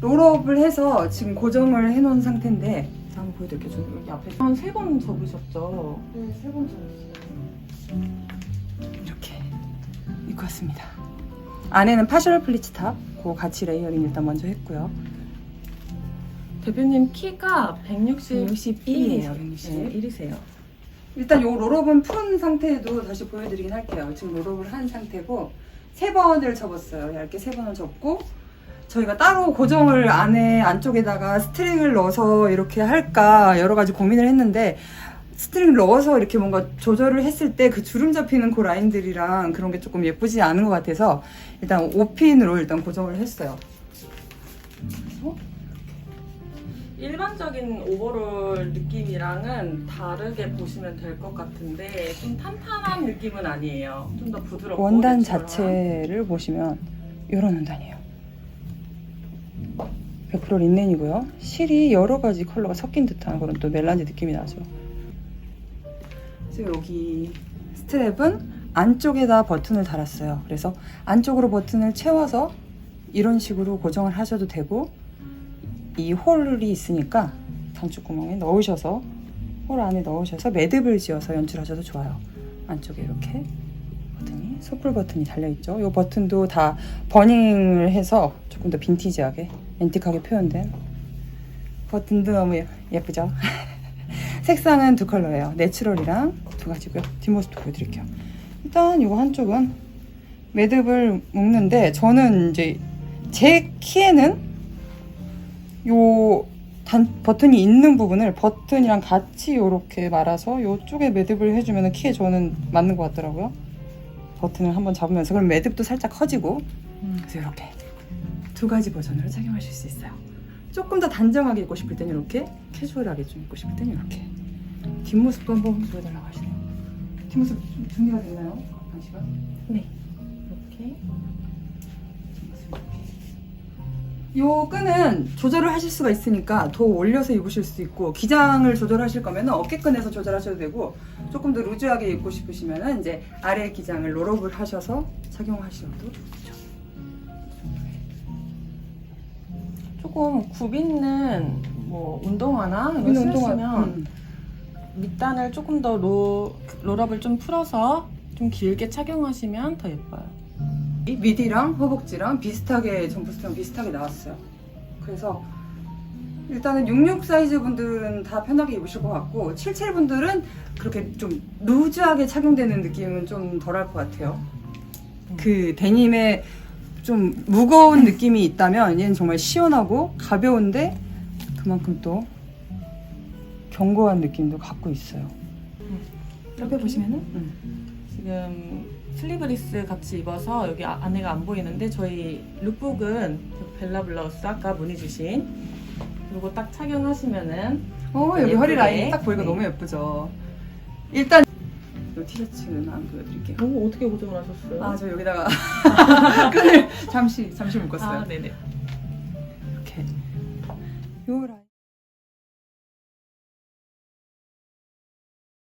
롤업을 해서 지금 고정을 해놓은 상태인데 자, 한번 보여드릴게요. 저는 여기 앞에 한 세 번 접으셨죠? 네, 세 번 접었어요. 이렇게 입고 왔습니다. 안에는 파셔널 플리츠 탑, 그 같이 레이어링 일단 먼저 했고요. 대표님 키가 161이에요. 161이에요, 161. 네, 1이세요. 일단 요 롤업은 푼 상태도 다시 보여드리긴 할게요. 지금 롤업을 한 상태고 세 번을 접었어요. 얇게 세 번을 접고 저희가 따로 고정을 안에 안쪽에다가 스트링을 넣어서 이렇게 할까 여러 가지 고민을 했는데 스트링을 넣어서 이렇게 뭔가 조절을 했을 때 그 주름 잡히는 그 라인들이랑 그런 게 조금 예쁘지 않은 것 같아서 일단 5핀으로 일단 고정을 했어요. 그래서 일반적인 오버롤 느낌이랑은 다르게 보시면 될 것 같은데 좀 탄탄한 느낌은 아니에요. 좀 더 부드럽고 원단. 자체를 보시면 이런 원단이에요. 100% 린넨이고요. 실이 여러 가지 컬러가 섞인 듯한 그런 또 멜란지 느낌이 나죠. 그래서 여기 스트랩은 안쪽에다 버튼을 달았어요. 그래서 안쪽으로 버튼을 채워서 이런 식으로 고정을 하셔도 되고 이 홀이 있으니까 단축 구멍에 넣으셔서 홀 안에 넣으셔서 매듭을 지어서 연출하셔도 좋아요. 안쪽에 이렇게 버튼이 소풀 버튼이 달려 있죠. 이 버튼도 다 버닝을 해서 조금 더 빈티지하게 앤틱하게 표현된 버튼도 너무 예- 예쁘죠. 색상은 두 컬러예요. 내추럴이랑 두 가지고요. 뒷모습도 보여드릴게요. 일단 이거 한쪽은 매듭을 묶는데 저는 이제 제 키에는 요 단, 버튼이 있는 부분을 버튼이랑 같이 이렇게 말아서 이쪽에 매듭을 해주면 키에 저는 맞는 것 같더라고요. 버튼을 한번 잡으면서 그럼 매듭도 살짝 커지고 음. 그래서 이렇게 두 가지 버전으로 착용하실 수 있어요. 조금 더 단정하게 입고 싶을 때는 이렇게 캐주얼하게 좀 입고 싶을 때는 이렇게 뒷모습도 한번 보여달라고 하시네요. 뒷모습 좀 준비가 됐나요? 당시가? 네. 이렇게 요 끈은 조절을 하실 수가 있으니까 더 올려서 입으실 수 있고 기장을 조절하실 거면 어깨끈에서 조절하셔도 되고 조금 더 루즈하게 입고 싶으시면 이제 아래 기장을 롤업을 하셔서 착용하셔도 좋죠. 조금 굽 있는 뭐 운동화나 이거 근데 운동화- 신으시면 음. 밑단을 조금 더 로, 롤업을 좀 풀어서 좀 길게 착용하시면 더 예뻐요. 이 미디랑 허벅지랑 비슷하게 점프스랑 비슷하게 나왔어요. 그래서 일단은 66 사이즈 분들은 다 편하게 입으실 것 같고 77 분들은 그렇게 좀 루즈하게 착용되는 느낌은 좀 덜할 것 같아요. 그 데님에 좀 무거운 느낌이 있다면 얘는 정말 시원하고 가벼운데 그만큼 또 견고한 느낌도 갖고 있어요. 옆에 보시면은 음. 지금 슬리브리스 같이 입어서 여기 아- 안에가 안 보이는데 저희 룩북은 벨라 블라우스 아까 문의 주신 그리고 딱 착용하시면은 어 여기 예쁘게. 허리 라인 딱 보니까 네. 너무 예쁘죠. 일단 이 티셔츠는 안 보여드릴게요. 오, 어떻게 고정을 하셨어요? 아 저 여기다가 끈을 잠시 잠시 묶었어요. 아, 네네. 이렇게 요 라인.